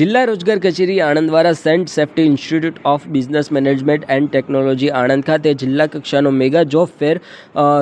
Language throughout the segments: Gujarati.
જિલ્લા રોજગાર કચેરી આણંદ દ્વારા saint safety institute of business management and technology Anand ખાતે જિલ્લા કક્ષાનો મેગા જોબ ફેર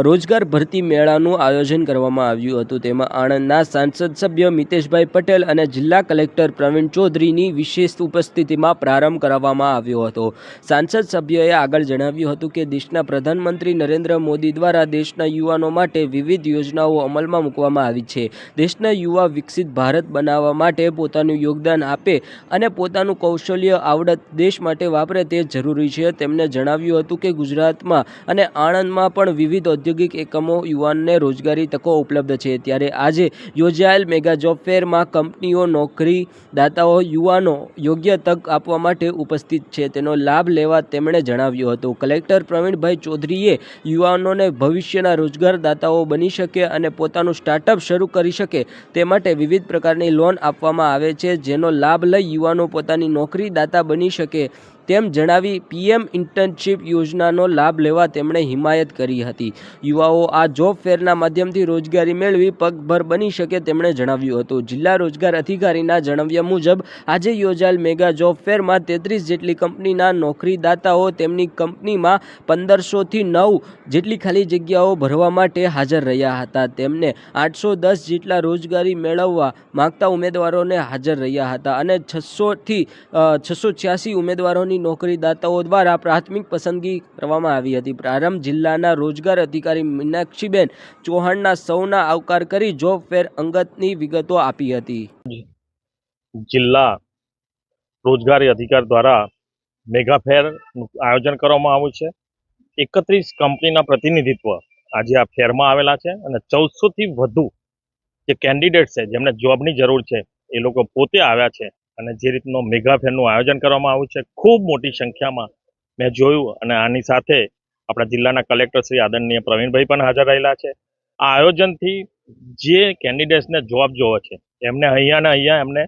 રોજગાર ભરતી મેળાનું આયોજન કરવામાં આવ્યું હતું. તેમાં આણંદના સાંસદ સભ્ય મિતેશભાઈ પટેલ અને જિલ્લા કલેક્ટર પ્રવીણ ચૌધરીની વિશેષ ઉપસ્થિતિમાં પ્રારંભ કરાવવામાં આવ્યો હતો. સાંસદ સભ્યએ આગળ જણાવ્યું હતું કે, દેશના પ્રધાનમંત્રી નરેન્દ્ર મોદી દ્વારા દેશના યુવાનો માટે વિવિધ યોજનાઓ અમલમાં મૂકવામાં આવી છે. દેશના યુવા વિકસિત ભારત બનાવવા માટે પોતાનું યોગદાન આપે અને પોતાનું કૌશલ્ય આવડત દેશ માટે વાપરે તે જરૂરી છે. તેમણે જણાવ્યું હતું કે ગુજરાતમાં અને આણંદમાં પણ વિવિધ ઔદ્યોગિક એકમો યુવાનને રોજગારી તકો ઉપલબ્ધ છે. ત્યારે આજે યોજાયેલ મેગા જોબ ફેરમાં કંપનીઓ નોકરી દાતાઓ યુવાનો યોગ્ય તક આપવા માટે ઉપસ્થિત છે. તેનો લાભ લેવા તેમણે જણાવ્યું હતું. કલેક્ટર પ્રવીણભાઈ ચૌધરીએ યુવાનોને ભવિષ્યના રોજગારદાતાઓ બની શકે અને પોતાનું સ્ટાર્ટઅપ શરૂ કરી શકે તે માટે વિવિધ પ્રકારની લોન આપવામાં આવે છે, જેનો લાભ લઈ યુવાનો પોતાની નોકરીદાતા બની શકે. તેમ જણાવી પીએમ ઇન્ટર્નશીપ યોજનાનો લાભ લેવા તેમણે હિમાયત કરી હતી. યુવાઓ આ જોબ ફેરના માધ્યમથી રોજગારી મેળવી પગભર બની શકે તેમણે જણાવ્યું હતું. જિલ્લા રોજગાર અધિકારીના જણાવ્યા મુજબ, આજે યોજાયેલ મેગા જોબ ફેરમાં તેત્રીસ જેટલી કંપનીના નોકરીદાતાઓ તેમની કંપનીમાં પંદરસોથી નવ જેટલી ખાલી જગ્યાઓ ભરવા માટે હાજર રહ્યા હતા. તેમને આઠસો દસ જેટલા રોજગારી મેળવવા માંગતા ઉમેદવારોને હાજર રહ્યા હતા અને છસોથી છસો છ્યાસી ઉમેદવારોની નોકરીદાતાઓ દ્વારા પ્રાથમિક પસંદગી કરવામાં આવી હતી. પ્રારંભ જિલ્લાના રોજગાર અધિકારી મીનાક્ષીબેન ચૌહાણના સૌના આવકાર કરી જોબ ફેર અંગતની વિગતો આપી હતી. જિલ્લા રોજગારી અધિકાર દ્વારા મેગા ફેરનું આયોજન કરવામાં આવ્યું છે. એકત્રીસ કંપનીના પ્રતિનિધિત્વ આજે આ ફેરમાં આવેલા છે અને ચૌદસોથી વધુ જે કેન્ડિડેટ છે જેમને જોબની જરૂર છે એ લોકો પોતે આવ્યા છે અને જે રીતનો મેગા ફેરનું આયોજન કરવામાં આવ્યું છે, ખૂબ મોટી સંખ્યામાં મેં જોયું અને આની સાથે આપણા જિલ્લાના કલેક્ટર શ્રી આદરણીય પ્રવીણભાઈ પણ હાજર રહેલા છે. આ આયોજનથી જે કેન્ડિડેટ્સને જોબ જોવે છે, એમને અહીંયા ને અહીંયા એમને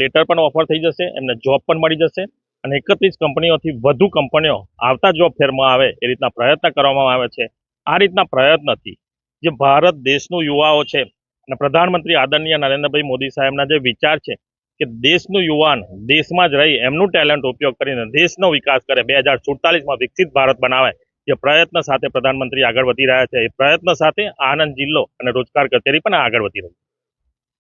લેટર પણ ઓફર થઈ જશે, એમને જોબ પણ મળી જશે અને એકત્રીસ કંપનીઓથી વધુ કંપનીઓ આવતા જોબ ફેરમાં આવે એ રીતના પ્રયત્ન કરવામાં આવે છે. આ રીતના પ્રયત્નથી જે ભારત દેશનું યુવાઓ છે અને પ્રધાનમંત્રી આદરણીય નરેન્દ્રભાઈ મોદી સાહેબના જે વિચાર છે કે દેશનું યુવાન, દેશમાં જ રહી, એમનું ટેલેન્ટ ઉપયોગ કરીને દેશનો વિકાસ કરે, બે હજાર સુડતાલીસમાં વિકસિત ભારત બનાવે જે પ્રયત્ન સાથે પ્રધાનમંત્રી આગળ વધી રહ્યા છે. એ પ્રયત્ન સાથે આણંદ જિલ્લો અને રોજગાર કચેરી પણ આગળ વધી રહી છે.